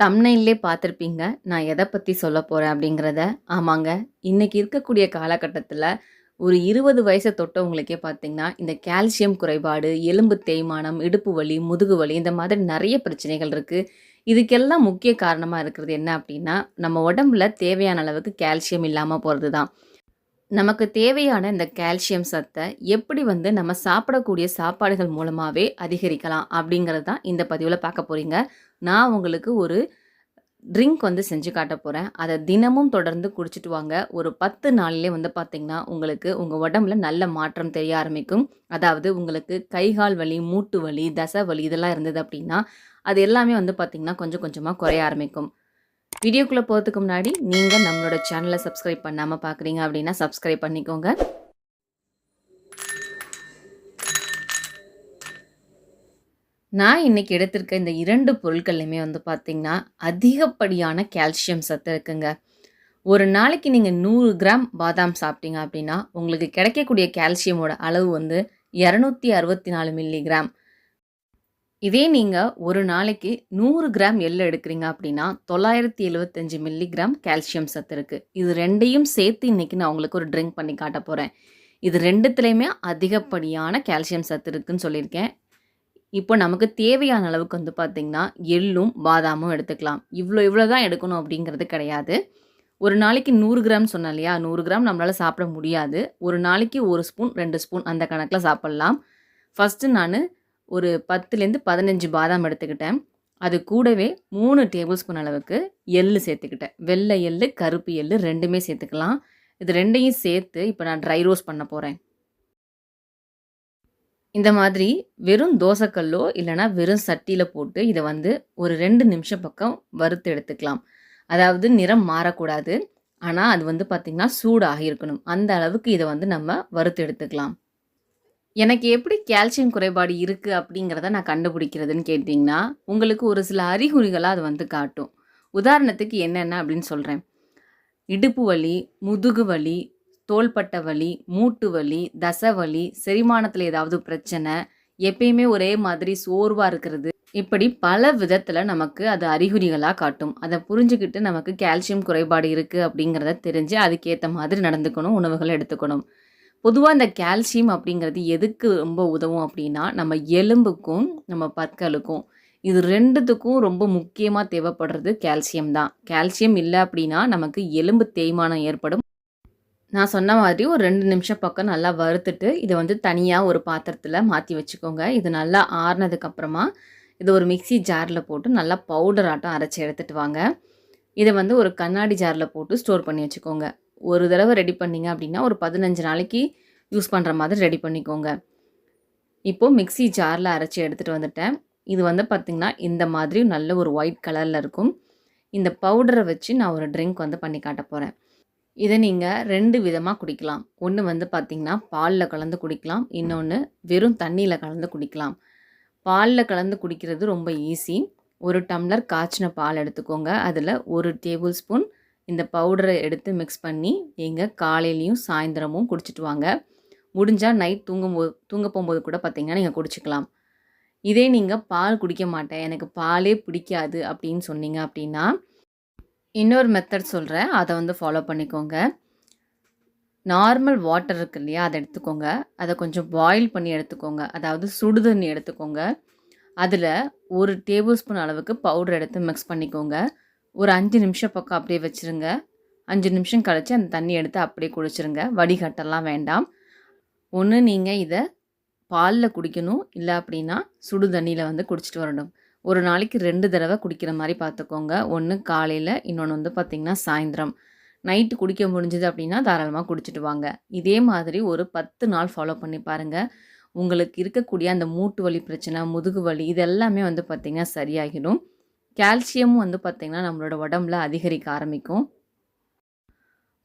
தம்னையிலே பார்த்துருப்பீங்க. நான் எதை பற்றி சொல்ல போகிறேன் அப்படிங்கிறத. ஆமாங்க. இன்றைக்கி இருக்கக்கூடிய காலகட்டத்தில் ஒரு இருபது வயசை தொட்டவங்களுக்கே பார்த்தீங்கன்னா, இந்த கால்சியம் குறைபாடு, எலும்பு தேய்மானம், இடுப்பு வலி, முதுகு வலி இந்த மாதிரி நிறைய பிரச்சனைகள் இருக்குது இதுக்கெல்லாம் முக்கிய காரணமாக இருக்கிறது என்ன அப்படின்னா, நம்ம உடம்புல தேவையான அளவுக்கு கால்சியம் இல்லாமல் போகிறது தான். நமக்கு தேவையான இந்த கால்சியம் சத்தை எப்படி வந்து நம்ம சாப்பிடக்கூடிய சாப்பாடுகள் மூலமாகவே அதிகரிக்கலாம் அப்படிங்கிறது தான் இந்த பதிவில் பார்க்க போகிறீங்க நான் உங்களுக்கு ஒரு ட்ரிங்க் வந்து செஞ்சு காட்ட போகிறேன் அதை தினமும் தொடர்ந்து குடிச்சிட்டு வாங்க. ஒரு பத்து நாள்லேயே வந்து பார்த்தீங்கன்னா, உங்களுக்கு உங்கள் உடம்புல நல்ல மாற்றம் தெரிய ஆரம்பிக்கும். அதாவது உங்களுக்கு கை, கால் வலி, மூட்டு வலி, தசை வலி இதெல்லாம் இருந்தது அப்படின்னா, அது எல்லாமே வந்து பார்த்திங்கன்னா கொஞ்சம் கொஞ்சமாக குறைய ஆரம்பிக்கும். வீடியோக்குள்ளே போகிறதுக்கு முன்னாடி, நீங்கள் நம்மளோட சேனலை சப்ஸ்கிரைப் பண்ணாமல் பார்க்குறீங்க அப்படின்னா, சப்ஸ்கிரைப் பண்ணிக்கோங்க. நான் இன்னைக்கு எடுத்திருக்க இந்த இரண்டு பொருட்கள்லையுமே வந்து பார்த்தீங்கன்னா, அதிகப்படியான கால்சியம் சத்து இருக்குங்க. ஒரு நாளைக்கு நீங்கள் நூறு கிராம் பாதாம் சாப்பிட்டீங்க அப்படின்னா, உங்களுக்கு கிடைக்கக்கூடிய கால்சியமோட அளவு வந்து இரநூத்தி அறுபத்தி நாலு மில்லி கிராம் இதே நீங்கள் ஒரு நாளைக்கு நூறு கிராம் எள்ளு எடுக்கிறீங்க அப்படின்னா, தொள்ளாயிரத்தி எழுபத்தஞ்சி மில்லி கிராம் கால்சியம் சத்து இருக்குது இது ரெண்டையும் சேர்த்து இன்றைக்கி நான் உங்களுக்கு ஒரு ட்ரிங்க் பண்ணி காட்டப் போகிறேன் இது ரெண்டுத்துலேயுமே அதிகப்படியான கால்சியம் சத்து இருக்குன்னு சொல்லியிருக்கேன். இப்போ நமக்கு தேவையான அளவுக்கு வந்து பார்த்திங்கன்னா எள்ளும், பாதாமும் எடுத்துக்கலாம். இவ்வளோ இவ்வளோ தான் எடுக்கணும் அப்படிங்கிறது கிடையாது. ஒரு நாளைக்கு நூறு கிராம் சொன்னேன் இல்லையா? நூறு கிராம் நம்மளால் சாப்பிட முடியாது. ஒரு நாளைக்கு ஒரு ஸ்பூன், ரெண்டு ஸ்பூன் அந்த கணக்கில் சாப்பிட்லாம் ஃபர்ஸ்ட்டு நான் ஒரு 10லேருந்து 15 பாதாம் எடுத்துக்கிட்டேன். அது கூடவே மூணு டேபிள் ஸ்பூன் அளவுக்கு எள்ளு சேர்த்துக்கிட்டேன். வெள்ளை எள்ளு, கருப்பு எள்ளு ரெண்டுமே சேர்த்துக்கலாம். இது ரெண்டையும் சேர்த்து இப்போ நான் ட்ரை ரோஸ்ட் பண்ண போகிறேன் இந்த மாதிரி வெறும் தோசைக்கல்லோ இல்லைனா வெறும் சட்டியில் போட்டு இதை வந்து ஒரு ரெண்டு நிமிஷம் பக்கம் வறுத்து எடுத்துக்கலாம். அதாவது நிறம் மாறக்கூடாது. ஆனால் அது வந்து பார்த்திங்கன்னா சூடாக இருக்கணும். அந்த அளவுக்கு இதை வந்து நம்ம வறுத்து எடுத்துக்கலாம். எனக்கு எப்படி கால்சியம் குறைபாடு இருக்குது அப்படிங்கிறத நான் கண்டுபிடிக்கிறதுன்னு கேட்டிங்கன்னா உங்களுக்கு ஒரு சில அறிகுறிகளாக அது வந்து காட்டும். உதாரணத்துக்கு என்னென்ன அப்படின்னு சொல்கிறேன் இடுப்பு வலி, முதுகு வலி, தோள்பட்டை வலி, மூட்டு வலி, தசை வலி, செரிமானத்தில் ஏதாவது பிரச்சனை, எப்பயுமே ஒரே மாதிரி சோர்வாக இருக்கிறது. இப்படி பல விதத்தில் நமக்கு அது அறிகுறிகளாக காட்டும். அதை புரிஞ்சுக்கிட்டு நமக்கு கால்சியம் குறைபாடு இருக்குது அப்படிங்கிறத தெரிஞ்சு அதுக்கேற்ற மாதிரி நடந்துக்கணும். உணவுகளை எடுத்துக்கணும். பொதுவாக இந்த கால்சியம் அப்படிங்கிறது எதுக்கு ரொம்ப உதவும் அப்படின்னா, நம்ம எலும்புக்கும், நம்ம பற்களுக்கும் இது ரெண்டுத்துக்கும் ரொம்ப முக்கியமாக தேவைப்படுறது கால்சியம் தான். கால்சியம் இல்லை அப்படின்னா, நமக்கு எலும்பு தேய்மானம் ஏற்படும். நான் சொன்ன மாதிரி ஒரு ரெண்டு நிமிஷம் பக்கம் நல்லா வறுத்துட்டு, இதை வந்து தனியாக ஒரு பாத்திரத்தில் மாற்றி வச்சுக்கோங்க. இது நல்லா ஆறுனதுக்கப்புறமா இதை ஒரு மிக்ஸி ஜாரில் போட்டு நல்லா பவுடர் ஆட்டம் அரைச்சி எடுத்துகிட்டு வாங்க. இதை வந்து ஒரு கண்ணாடி ஜாரில் போட்டு ஸ்டோர் பண்ணி வச்சுக்கோங்க. ஒரு தடவை ரெடி பண்ணிங்க அப்படின்னா, ஒரு 15 நாளைக்கு யூஸ் பண்ணுற மாதிரி ரெடி பண்ணிக்கோங்க. இப்போ மிக்ஸி ஜாரில் அரைச்சி எடுத்துகிட்டு வந்துட்டேன். இது வந்து பார்த்திங்கன்னா இந்த மாதிரி நல்ல ஒரு ஒயிட் கலரில் இருக்கும். இந்த பவுடரை வச்சு நான் ஒரு ட்ரிங்க் வந்து பண்ணி காட்ட போகிறேன் இதை நீங்கள் ரெண்டு விதமாக குடிக்கலாம். ஒன்று வந்து பார்த்தீங்கன்னா, பாலில் கலந்து குடிக்கலாம். இன்னொன்று வெறும் தண்ணியில் கலந்து குடிக்கலாம். பாலில் கலந்து குடிக்கிறது ரொம்ப ஈஸி. ஒரு டம்ளர் காய்ச்சின பால் எடுத்துக்கோங்க. அதில் ஒரு டேபிள் ஸ்பூன் இந்த பவுடரை எடுத்து மிக்ஸ் பண்ணி, நீங்கள் காலையிலையும் சாயந்தரமும் குடிச்சிட்டு வாங்க. முடிஞ்சால் நைட் தூங்கும்போது தூங்க போகும்போது கூட பார்த்திங்கன்னா நீங்கள் குடிச்சிக்கலாம் இதே நீங்கள் பால் குடிக்க மாட்டேன், எனக்கு பாலே பிடிக்காது அப்படின்னு சொன்னீங்க அப்படின்னா, இன்னொரு மெத்தட் சொல்கிறேன் அதை வந்து ஃபாலோ பண்ணிக்கோங்க. நார்மல் வாட்டர் இருக்கு இல்லையா? அதை எடுத்துக்கோங்க. அதை கொஞ்சம் பாயில் பண்ணி எடுத்துக்கோங்க. அதாவது சுடு தண்ணி எடுத்துக்கோங்க. அதில் ஒரு டேபிள் ஸ்பூன் அளவுக்கு பவுடர் எடுத்து மிக்ஸ் பண்ணிக்கோங்க. ஒரு அஞ்சு நிமிஷம் பக்கம் அப்படியே வச்சுருங்க. அஞ்சு நிமிஷம் கழித்து அந்த தண்ணி எடுத்து அப்படியே குடிச்சிருங்க. வடிகட்டெல்லாம் வேண்டாம். ஒன்று நீங்கள் இதை பாலில் குடிக்கணும். இல்லை அப்படின்னா, சுடு தண்ணியில் வந்து குடிச்சிட்டு வரணும். ஒரு நாளைக்கு ரெண்டு தடவை குடிக்கிற மாதிரி பார்த்துக்கோங்க. ஒன்று காலையில் இன்னொன்று வந்து பார்த்திங்கன்னா சாயந்தரம் நைட்டு குடிக்க முடிஞ்சது அப்படின்னா, தாராளமாக குடிச்சிட்டு வாங்க. இதே மாதிரி ஒரு 10 நாள் ஃபாலோ பண்ணி பாருங்க. உங்களுக்கு இருக்கக்கூடிய அந்த மூட்டு வலி பிரச்சனை, முதுகு வலி இது எல்லாமே வந்து பார்த்திங்கன்னா சரியாகிடும். கால்சியமும் வந்து பார்த்திங்கன்னா நம்மளோட உடம்புல அதிகரிக்க ஆரம்பிக்கும்.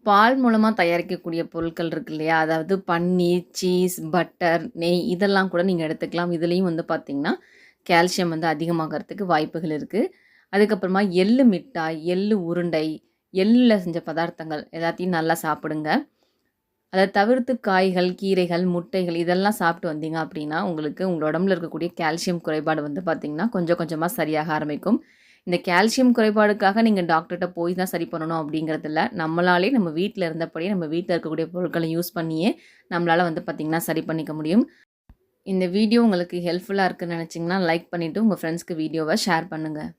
பால் மூலமாக தயாரிக்கக்கூடிய பொருட்கள் இருக்கு இல்லையா? அதாவது பன்னீர், சீஸ், பட்டர், நெய் இதெல்லாம் கூட நீங்கள் எடுத்துக்கலாம். இதுலேயும் வந்து பார்த்தீங்கன்னா, கால்சியம் வந்து அதிகமாகறதுக்கு வாய்ப்புகள் இருக்குது அதுக்கப்புறமா எள்ளு மிட்டாய், எள்ளு உருண்டை, எள்ளில் செஞ்ச பதார்த்தங்கள் எல்லாத்தையும் நல்லா சாப்பிடுங்க. அதை தவிர்த்து காய்கள், கீரைகள், முட்டைகள் இதெல்லாம் சாப்பிட்டு வந்தீங்க அப்படின்னா, உங்களுக்கு உங்கள் உடம்புல இருக்கக்கூடிய கால்சியம் குறைபாடு வந்து பார்த்தீங்கன்னா, கொஞ்சம் கொஞ்சமாக சரியாக ஆரம்பிக்கும். இந்த கால்சியம் குறைபாடுக்காக நீங்கள் டாக்டர்கிட்ட போய் தான் சரி பண்ணணும் அப்படிங்கிறதில்ல நம்மளாலே நம்ம வீட்டில் இருந்தபடியே நம்ம வீட்டில் இருக்கக்கூடிய பொருட்களை யூஸ் பண்ணியே நம்மளால் வந்து பார்த்திங்கன்னா சரி பண்ணிக்க முடியும் இந்த வீடியோ உங்களுக்கு ஹெல்ப்ஃபுல்லாக இருக்குதுன்னு நினச்சிங்கன்னா லைக் பண்ணிவிட்டு உங்கள் ஃப்ரெண்ட்ஸ்க்கு வீடியோவை ஷேர் பண்ணுங்கள்